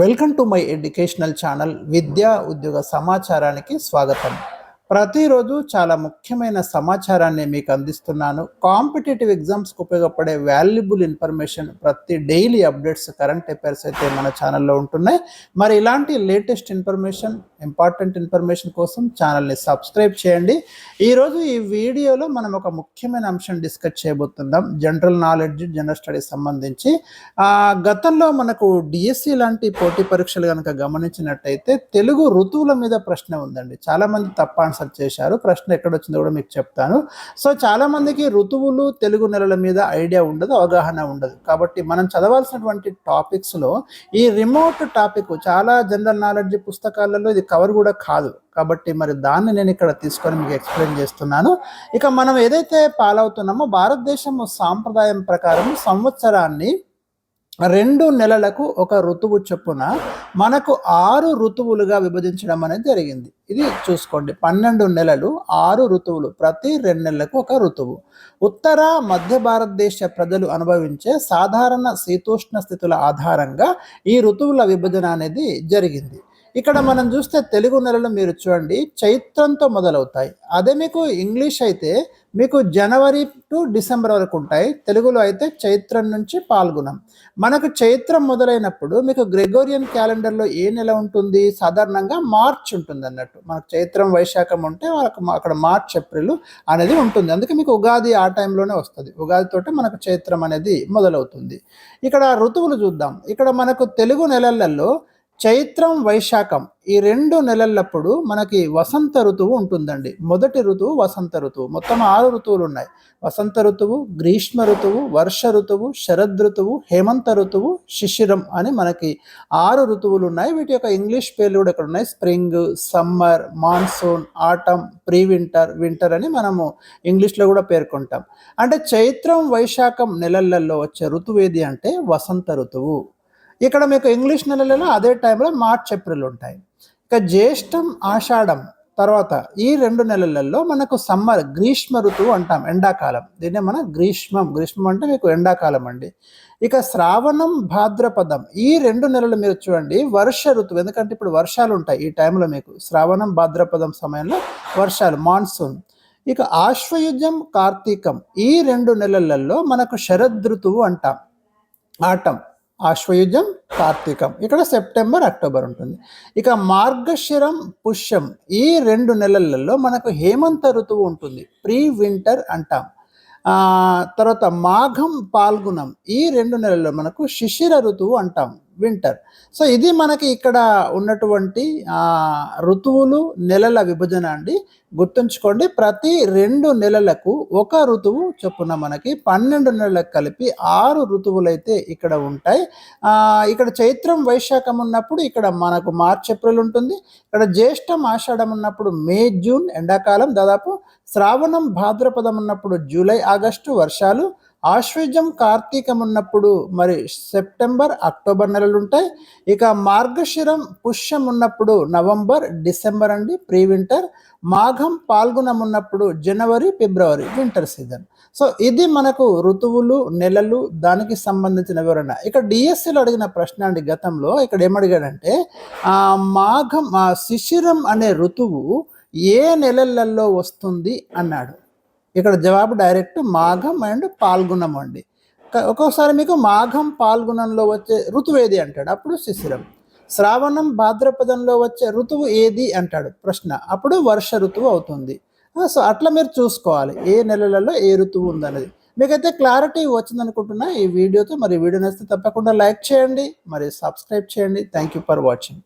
Welcome to my educational channel విద్యా ఉద్యోగ సమాచారానికి స్వాగతం. ప్రతిరోజు చాలా ముఖ్యమైన సమాచారాన్ని మీకు అందిస్తున్నాను. కాంపిటేటివ్ ఎగ్జామ్స్కి ఉపయోగపడే వాల్యుబుల్ ఇన్ఫర్మేషన్ ప్రతి డైలీ అప్డేట్స్ కరెంట్ అఫైర్స్ అయితే మన ఛానల్లో ఉంటున్నాయి. మరి ఇలాంటి లేటెస్ట్ ఇన్ఫర్మేషన్ ఇంపార్టెంట్ ఇన్ఫర్మేషన్ కోసం ఛానల్ని సబ్స్క్రైబ్ చేయండి. ఈరోజు ఈ వీడియోలో మనం ఒక ముఖ్యమైన అంశం డిస్కస్ చేయబోతున్నాం. జనరల్ నాలెడ్జ్ జనరల్ స్టడీస్ సంబంధించి. గతంలో మనకు డిఎస్సి లాంటి పోటీ పరీక్షలు కనుక గమనించినట్టయితే తెలుగు ఋతువుల మీద ప్రశ్న ఉందండి. చాలామంది తప్ప ఆన్సర్ చేశారు. ప్రశ్న ఎక్కడ వచ్చిందో కూడా మీకు చెప్తాను. సో చాలామందికి ఋతువులు తెలుగు నెలల మీద ఐడియా ఉండదు అవగాహన ఉండదు. కాబట్టి మనం చదవాల్సినటువంటి టాపిక్స్లో ఈ రిమోట్ టాపిక్ చాలా జనరల్ నాలెడ్జ్ పుస్తకాలలో ఇది కవర్ కూడా కాదు. కాబట్టి మరి దాన్ని నేను ఇక్కడ తీసుకొని మీకు ఎక్స్ప్లెయిన్ చేస్తున్నాను. ఇక మనం ఏదైతే పాలవుతున్నామో భారతదేశం సాంప్రదాయం ప్రకారం సంవత్సరాన్ని రెండు నెలలకు ఒక ఋతువు చొప్పున మనకు ఆరు ఋతువులుగా విభజించడం అనేది జరిగింది. ఇది చూసుకోండి. పన్నెండు నెలలు ఆరు ఋతువులు ప్రతి రెండు నెలలకు ఒక ఋతువు. ఉత్తర మధ్య భారతదేశ ప్రజలు అనుభవించే సాధారణ శీతోష్ణ స్థితుల ఆధారంగా ఈ ఋతువుల విభజన అనేది జరిగింది. ఇక్కడ మనం చూస్తే తెలుగు నెలలు మీరు చూడండి చైత్రంతో మొదలవుతాయి. అదే మీకు ఇంగ్లీష్ అయితే మీకు జనవరి టు డిసెంబర్ వరకు ఉంటాయి. తెలుగులో అయితే చైత్రం నుంచి పాల్గొనం. మనకు చైత్రం మొదలైనప్పుడు మీకు గ్రెగోరియన్ క్యాలెండర్లో ఏ నెల ఉంటుంది? సాధారణంగా మార్చ్ ఉంటుంది అన్నట్టు. మనకు చైత్రం వైశాఖం ఉంటే వాళ్ళకు అక్కడ మార్చ్ ఏప్రిల్ అనేది ఉంటుంది. అందుకే మీకు ఉగాది ఆ టైంలోనే వస్తుంది. ఉగాదితోటే మనకు చైత్రం అనేది మొదలవుతుంది. ఇక్కడ ఋతువులు చూద్దాం. ఇక్కడ మనకు తెలుగు నెలలలో చైత్రం వైశాఖం ఈ రెండు నెలలప్పుడు మనకి వసంత ఋతువు ఉంటుందండి. మొదటి ఋతువు వసంత ఋతువు. మొత్తం ఆరు ఋతువులు ఉన్నాయి. వసంత ఋతువు గ్రీష్మ ఋతువు వర్ష ఋతువు శరద్ ఋతువు హేమంత ఋతువు శిశిరం అని మనకి ఆరు ఋతువులు ఉన్నాయి. వీటి యొక్క ఇంగ్లీష్ పేర్లు కూడా ఇక్కడ ఉన్నాయి. Spring summer monsoon autumn pre winter winter అని మనము ఇంగ్లీష్లో కూడా పేర్కొంటాం. అంటే చైత్రం వైశాఖం నెలలలో వచ్చే ఋతువు ఏది అంటే వసంత ఋతువు. ఇక్కడ మీకు ఇంగ్లీష్ నెలలలో అదే టైంలో మార్చ్ ఏప్రిల్ ఉంటాయి. ఇక జ్యేష్టం ఆషాఢం తర్వాత ఈ రెండు నెలలలో మనకు సమ్మర్ గ్రీష్మ ఋతువు అంటాం ఎండాకాలం. దీన్నే మన గ్రీష్మం. గ్రీష్మం అంటే మీకు ఎండాకాలం అండి. ఇక శ్రావణం భాద్రపదం ఈ రెండు నెలలు మీరు చూడండి వర్ష ఋతువు. ఎందుకంటే ఇప్పుడు వర్షాలు ఉంటాయి ఈ టైంలో మీకు. శ్రావణం భాద్రపదం సమయంలో వర్షాలు మాన్సూన్. ఇక ఆశ్వయుజం కార్తీకం ఈ రెండు నెలలలో మనకు శరద్ ఋతువు అంటాం. ఆటం. ఆశ్వయుజం కార్తీకం. ఇక్కడ సెప్టెంబర్ అక్టోబర్ ఉంటుంది. ఇక మార్గశిరం పుష్యం ఈ రెండు నెలలలో మనకు హేమంత ఋతువు ఉంటుంది. ప్రీ వింటర్ అంటాం తర్వాత మాఘం పాల్గుణం ఈ రెండు నెలల్లో మనకు శిశిర ఋతువు అంటాం. వింటర్. సో ఇది మనకి ఇక్కడ ఉన్నటువంటి ఋతువులు నెలల విభజన అండి. గుర్తుంచుకోండి ప్రతి రెండు నెలలకు ఒక ఋతువు చొప్పున మనకి పన్నెండు నెలలకు కలిపి ఆరు ఋతువులైతే ఇక్కడ ఉంటాయి. ఇక్కడ చైత్రం వైశాఖం ఉన్నప్పుడు ఇక్కడ మనకు మార్చ్ ఏప్రిల్ ఉంటుంది. ఇక్కడ జ్యేష్టం ఆషాఢం ఉన్నప్పుడు మే జూన్ ఎండాకాలం దాదాపు శ్రావణం భాద్రపదం ఉన్నప్పుడు జూలై ఆగస్టు వర్షాలు ఆశ్వజం కార్తీకం ఉన్నప్పుడు మరి సెప్టెంబర్ అక్టోబర్ నెలలు ఉంటాయి ఇక మార్గశిరం పుష్యం ఉన్నప్పుడు నవంబర్ డిసెంబర్ అండి ప్రీ వింటర్ మాఘం పాల్గొనం ఉన్నప్పుడు జనవరి ఫిబ్రవరి వింటర్ సీజన్. సో ఇది మనకు ఋతువులు నెలలు దానికి సంబంధించిన వివరణ. ఇక డిఎస్సిలో అడిగిన ప్రశ్న అండి గతంలో ఇక్కడ ఏమడిగాడంటే ఆ మాఘం శిశిరం అనే ఋతువు ఏ నెలలలో వస్తుంది? అన్నాడు. ఇక్కడ జవాబు డైరెక్ట్ మాఘం అండ్ పాల్గొనం అండి. ఒక్కోసారి ఒక్కొక్కసారి మీకు మాఘం పాల్గొనంలో వచ్చే ఋతువు ఏది అంటాడు? అప్పుడు శిశిరం. శ్రావణం భాద్రపదంలో వచ్చే ఋతువు ఏది అంటాడు? ప్రశ్న. అప్పుడు వర్ష ఋతువు అవుతుంది. సో అట్లా మీరు చూసుకోవాలి. ఏ నెలలలో ఏ ఋతువు ఉందనేది మీకైతే క్లారిటీ వచ్చిందనుకుంటున్నా ఈ వీడియోతో మరి వీడియో నచ్చితే తప్పకుండా లైక్ చేయండి మరి సబ్స్క్రైబ్ చేయండి. Thank you for watching